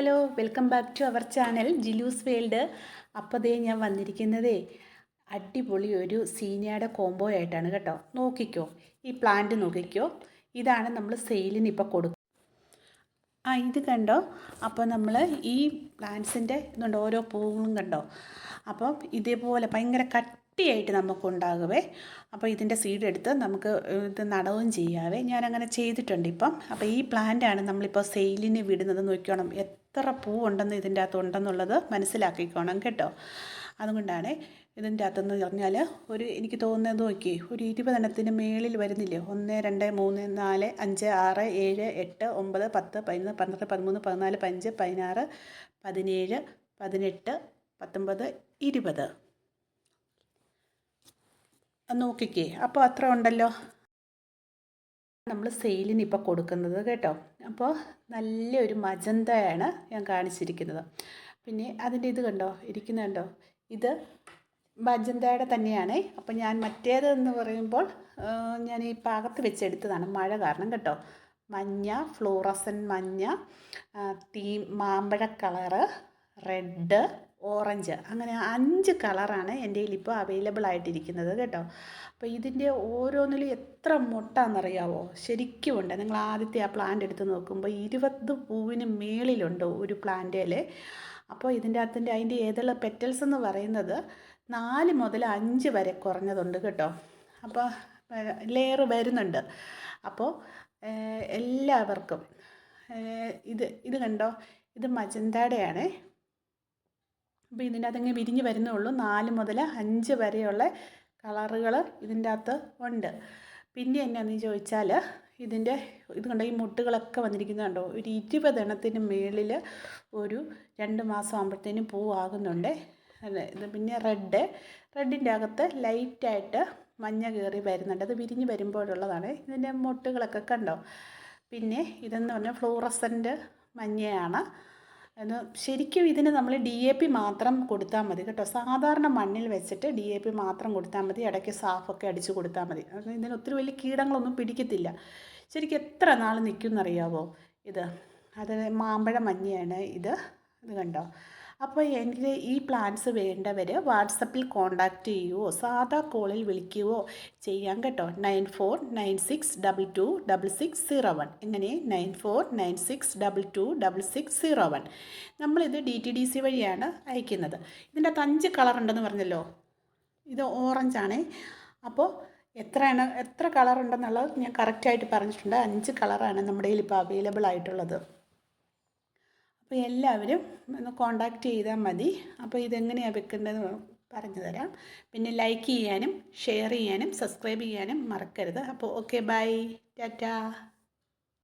Hello welcome back to our channel Jilu's world. അപ്പോൾ ദേ ഞാൻ വന്നിരിക്കുന്നതേ അടിപൊളി ഒരു സീനിയയുടെ കോംബോ ആയിട്ടാണ് കേട്ടോ. നോക്കിക്കോ ഈ പ്ലാന്റ് നോക്കിക്കോ. ഇതാണ് നമ്മൾ സെയിലിന് ഇപ്പോൾ കൊടുക്കുക ആ ഇത് കണ്ടോ? അപ്പോൾ നമ്മൾ ഈ പ്ലാന്റ്സിന്റെ ഇതുണ്ട് ഓരോ പൂവും കണ്ടോ? അപ്പം ഇതേപോലെ ഭയങ്കര കട്ടിയായിട്ട് നമുക്കുണ്ടാകുവേ അപ്പോൾ ഇതിന്റെ സീഡ് എടുത്ത് നമുക്ക് ഇത് നടവും ചെയ്യാവേ. ഞാനങ്ങനെ ചെയ്തിട്ടുണ്ട് ഇപ്പം. അപ്പോൾ ഈ പ്ലാന്റാണ് നമ്മളിപ്പോൾ സെയിലിന് വിടുന്നത്. നോക്കിക്കോണം എത്ര പൂവുണ്ടെന്ന് ഇതിന്റെ അകത്ത് ഉണ്ടെന്നുള്ളത് മനസ്സിലാക്കിക്കോണം കേട്ടോ. അതുകൊണ്ടാണ് ഇതിന്റെ അകത്തെന്ന് പറഞ്ഞാൽ ഒരു എനിക്ക് തോന്നുന്നത് നോക്കി ഒരു ഇരുപതെണ്ണത്തിന് മേളിൽ വരുന്നില്ലേ? ഒന്ന് രണ്ട് മൂന്ന് നാല് അഞ്ച് ആറ് ഏഴ് എട്ട് ഒമ്പത് പത്ത് പതിനൊന്ന് പന്ത്രണ്ട് പതിമൂന്ന് പതിനാല് പതിനഞ്ച് പതിനാറ് പതിനേഴ് പതിനെട്ട് പത്തൊമ്പത് ഇരുപത്. നോക്കിക്കേ. അപ്പോൾ അത്ര ഉണ്ടല്ലോ. നമ്മൾ സെയിലിന് ഇപ്പോൾ കൊടുക്കുന്നത് കേട്ടോ. അപ്പോൾ നല്ലൊരു മജന്തയാണ് ഞാൻ കാണിച്ചിരിക്കുന്നത്. പിന്നെ അതിന്റെ ഇത് കണ്ടോ? ഇരിക്കുന്ന കണ്ടോ? ഇത് മജന്തയുടെ തന്നെയാണ്. അപ്പോൾ ഞാൻ മറ്റേത് എന്ന് പറയുമ്പോൾ ഞാൻ ഈ പാകത്ത് വെച്ചെടുത്തതാണ്. മഴ കാരണം കേട്ടോ. മഞ്ഞ ഫ്ലൂറസൻ മഞ്ഞ തീ മാമ്പഴ കളറ് റെഡ് ഓറഞ്ച്. അങ്ങനെ അഞ്ച് കളറാണ് എന്റെ ഇപ്പോൾ അവൈലബിൾ ആയിട്ടിരിക്കുന്നത് കേട്ടോ. അപ്പോൾ ഇതിന്റെ ഓരോന്നിലും എത്ര മുട്ടാണെന്നറിയാവോ ശരിക്കും ഉണ്ട്. നിങ്ങൾ ആദ്യത്തെ ആ പ്ലാന്റ് എടുത്ത് നോക്കുമ്പോൾ ഇരുപത് പൂവിന് മേളിലുണ്ട് ഒരു പ്ലാന്റിൽ അപ്പോൾ ഇതിന്റെ അകത്തിന്റെ അതിന്റെ ഏതുള്ള പെറ്റൽസ് എന്ന് പറയുന്നത് നാല് മുതൽ അഞ്ച് വരെ കുറഞ്ഞതുണ്ട് കേട്ടോ. അപ്പോൾ ലെയർ വരുന്നുണ്ട്. അപ്പോൾ എല്ലാവർക്കും ഇത് ഇത് കണ്ടോ? ഇത് മജന്തയുടെയാണേ അപ്പോൾ ഇതിന്റെ അകത്ത് വിരിഞ്ഞ് വരുന്നേ ഉള്ളൂ. നാല് മുതൽ അഞ്ച് വരെയുള്ള കളറുകൾ ഇതിന്റെ അകത്ത് ഉണ്ട്. പിന്നെ എന്നാന്ന് ചോദിച്ചാൽ ഇതിന്റെ ഇത് കണ്ടോ ഈ മുട്ടുകളൊക്കെ വന്നിരിക്കുന്നത് കണ്ടോ? ഒരു ഇരുപതെണ്ണത്തിന് മേളിൽ ഒരു രണ്ട് മാസം ആകുമ്പോഴത്തേനും പൂവാകുന്നുണ്ട്. അല്ലേ ഇത് പിന്നെ റെഡ്. റെഡിന്റെ അകത്ത് ലൈറ്റായിട്ട് മഞ്ഞ കയറി വരുന്നുണ്ട്. അത് വിരിഞ്ഞ് വരുമ്പോഴുള്ളതാണ്. ഇതിന്റെ മുട്ടുകളൊക്കെ കണ്ടോ? പിന്നെ ഇതെന്ന് പറഞ്ഞാൽ ഫ്ലൂറസന്റ് മഞ്ഞയാണ്. എന്ന് ശരിക്കും ഇതിന് നമ്മൾ ഡി എ പി മാത്രം കൊടുത്താൽ മതി കേട്ടോ. സാധാരണ മണ്ണിൽ വെച്ചിട്ട് ഡി എ പി മാത്രം കൊടുത്താൽ മതി. ഇടയ്ക്ക് സാഫൊക്കെ അടിച്ച് കൊടുത്താൽ മതി. ഇതിന് ഒത്തിരി വലിയ കീടങ്ങളൊന്നും പിടിക്കത്തില്ല. ശരിക്കും എത്ര നാൾ നിൽക്കും എന്നറിയാവോ ഇത്? അത് മാമ്പഴ മഞ്ഞയാണ് ഇത്. ഇത് കണ്ടോ? അപ്പോൾ എനിക്ക് ഈ പ്ലാൻസ് വേണ്ടവർ വാട്സപ്പിൽ കോൺടാക്റ്റ് ചെയ്യുവോ? സാധാ കോളിൽ വിളിക്കുവോ? ചെയ്യാം കേട്ടോ. Nine four nine six double two double six zero one. ഇങ്ങനെ nine four nine six double two double six zero one. നമ്മളിത് ഡി ടി ഡി സി വഴിയാണ് അയക്കുന്നത്. ഇതിന്റെ അഞ്ച് കളർ ഉണ്ടെന്ന് പറഞ്ഞല്ലോ? ഇത് ഓറഞ്ചാണേ അപ്പോൾ എത്രയാണ് എത്ര കളർ ഉണ്ടെന്നുള്ളത് ഞാൻ കറക്റ്റായിട്ട് പറഞ്ഞിട്ടുണ്ട്. അഞ്ച് കളറാണ് നമ്മുടെ കയ്യിൽ ഇപ്പോൾ അവൈലബിൾ ആയിട്ടുള്ളത്. അപ്പോൾ എല്ലാവരും ഒന്ന് കോണ്ടാക്ട് ചെയ്താൽ മതി. അപ്പോൾ ഇതെങ്ങനെയാണ് വെക്കേണ്ടതെന്ന് പറഞ്ഞു തരാം. പിന്നെ ലൈക്ക് ചെയ്യാനും ഷെയർ ചെയ്യാനും സബ്സ്ക്രൈബ് ചെയ്യാനും മറക്കരുത്. അപ്പോൾ ഓക്കെ ബൈ ടാറ്റാ